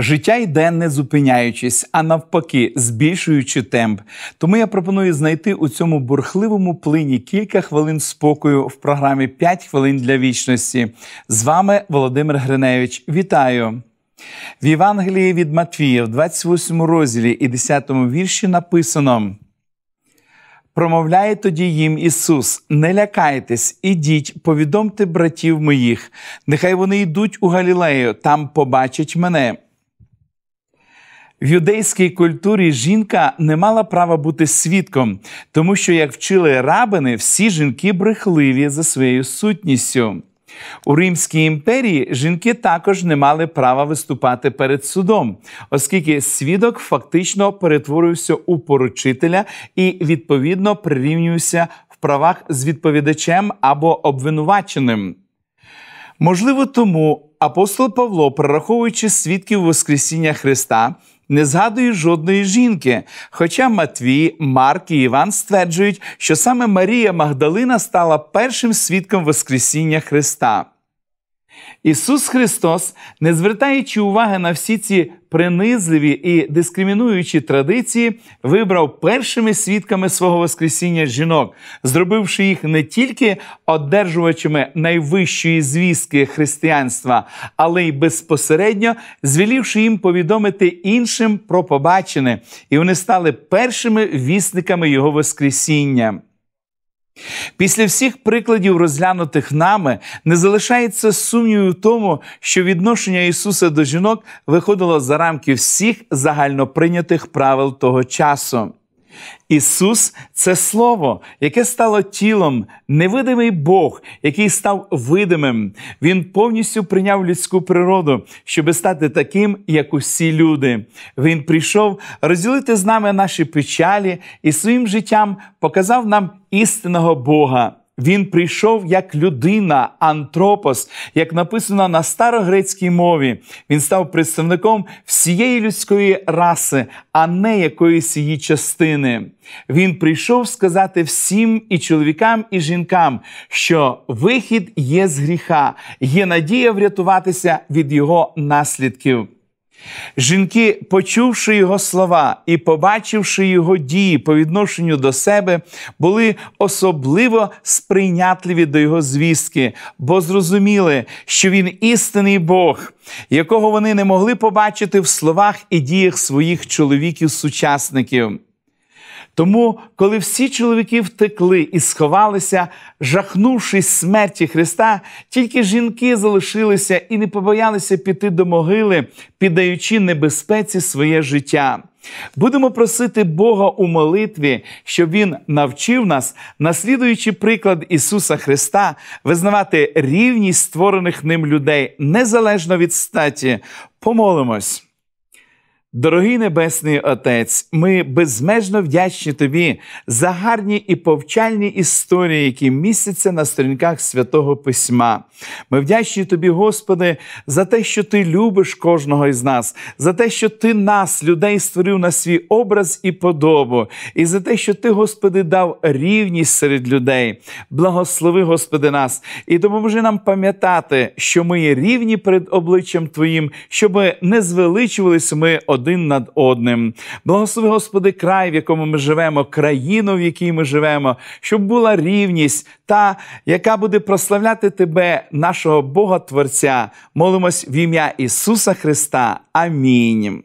Життя йде не зупиняючись, а навпаки, збільшуючи темп. Тому я пропоную знайти у цьому бурхливому плині кілька хвилин спокою в програмі «5 хвилин для вічності. З вами Володимир Гриневич. Вітаю! В Євангелії від Матвія, в 28 розділі і 10 вірші написано. Промовляє тоді їм Ісус: Не лякайтесь, ідіть, повідомте братів моїх, нехай вони йдуть у Галілею, там побачать мене. В юдейській культурі жінка не мала права бути свідком, тому що, як вчили рабини, всі жінки брехливі за своєю сутністю. У Римській імперії жінки також не мали права виступати перед судом, оскільки свідок фактично перетворився у поручителя і відповідно прирівнювався в правах з відповідачем або обвинуваченим. Можливо, тому апостол Павло, прораховуючи свідків Воскресіння Христа, не згадує жодної жінки. Хоча Матвій, Марк і Іван стверджують, що саме Марія Магдалина стала першим свідком Воскресіння Христа. Ісус Христос, не звертаючи уваги на всі ці принизливі і дискримінуючі традиції, вибрав першими свідками свого Воскресіння жінок, зробивши їх не тільки одержувачами найвищої звістки християнства, але й безпосередньо звелівши їм повідомити іншим про побачене, і вони стали першими вісниками Його Воскресіння. Після всіх прикладів, розглянутих нами, не залишається сумніву в тому, що відношення Ісуса до жінок виходило за рамки всіх загальноприйнятих правил того часу. Ісус це Слово, яке стало тілом, невидимий Бог, який став видимим. Він повністю прийняв людську природу, щоб стати таким, як усі люди. Він прийшов розділити з нами наші печалі і своїм життям показав нам істинного Бога. Він прийшов як людина, антропос, як написано на старогрецькій мові. Він став представником всієї людської раси, а не якоїсь її частини. Він прийшов сказати всім і чоловікам, і жінкам, що вихід є з гріха, є надія врятуватися від його наслідків. Жінки, почувши його слова і побачивши його дії по відношенню до себе, були особливо сприйнятливі до його звістки, бо зрозуміли, що він істинний Бог, якого вони не могли побачити в словах і діях своїх чоловіків-сучасників. Тому, коли всі чоловіки втекли і сховалися, жахнувшись смерті Христа, тільки жінки залишилися і не побоялися піти до могили, піддаючи небезпеці своє життя. Будемо просити Бога у молитві, щоб Він навчив нас, наслідуючи приклад Ісуса Христа, визнавати рівність створених ним людей незалежно від статі. Помолимось. Дорогий Небесний Отець, ми безмежно вдячні Тобі за гарні і повчальні історії, які містяться на сторінках святого Письма. Ми вдячні Тобі, Господи, за те, що Ти любиш кожного із нас, за те, що Ти нас, людей, створив на свій образ і подобу, і за те, що Ти, Господи, дав рівність серед людей. Благослови, Господи, нас, і допоможи нам пам'ятати, що ми є рівні перед обличчям Твоїм, щоб не звеличувалися ми один над одним. Благослови, Господи, край, в якому ми живемо, країну, в якій ми живемо, щоб була рівність, та, яка буде прославляти Тебе, нашого Бога Творця. Молимось в ім'я Ісуса Христа. Амінь.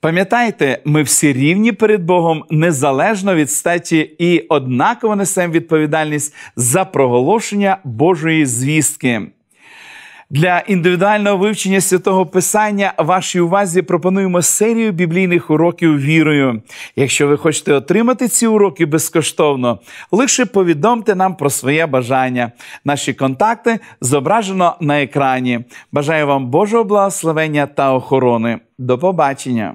Пам'ятайте, ми всі рівні перед Богом незалежно від статі і однаково несемо відповідальність за проголошення Божої звістки. Для індивідуального вивчення святого Писання вашій увазі пропонуємо серію біблійних уроків вірою. Якщо ви хочете отримати ці уроки безкоштовно, лише повідомте нам про своє бажання. Наші контакти зображено на екрані. Бажаю вам Божого благословення та охорони. До побачення!